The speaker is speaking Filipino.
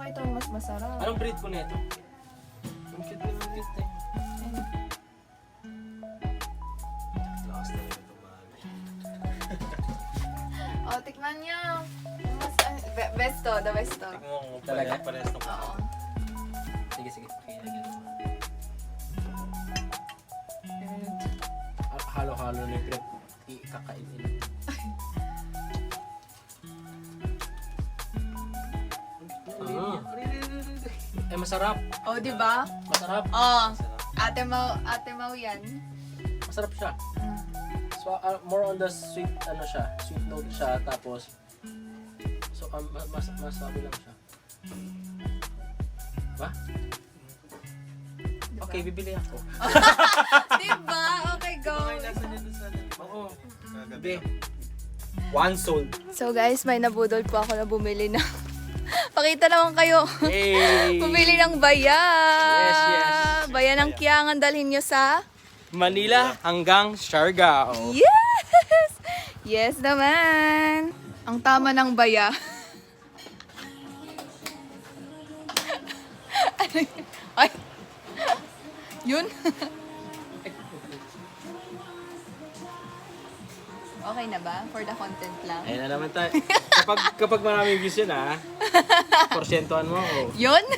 Masarap. Anong breed po nito? Ang cute na, ang cute eh. Lakas na rin itong mahal. O, tikman niyo. Mas, ah, be- best to, the best to. Tingnan mo kung Talaga? pare- parehas ng Oo. Sige, sige. Halo-halo na yung pinag ikakainin. masarap. O, di ba? Masarap. Oh, ate Mau, ate Mau yan. Masarap siya. Mm. So, uh, more on the sweet, ano siya, sweet note siya, tapos, so, um, ma- mas, masabi lang siya. Ba? Diba? Okay, bibili ako. di ba? Okay, go. Oo. Kagabi. One sold. So guys, may nabudol po ako na bumili ng... Pakita naman kayo. Hey! Bumili ng baya. Yes, yes. Baya ng kiyangan dalhin nyo sa... Manila hanggang Siargao. Yes! Yes naman. Ang tama ng baya. Ano yun? Ay. Yun. okay na ba? For the content lang? Ayun na naman tayo. Kapag, kapag maraming views yun ha, porsyentuhan mo ako. Yun?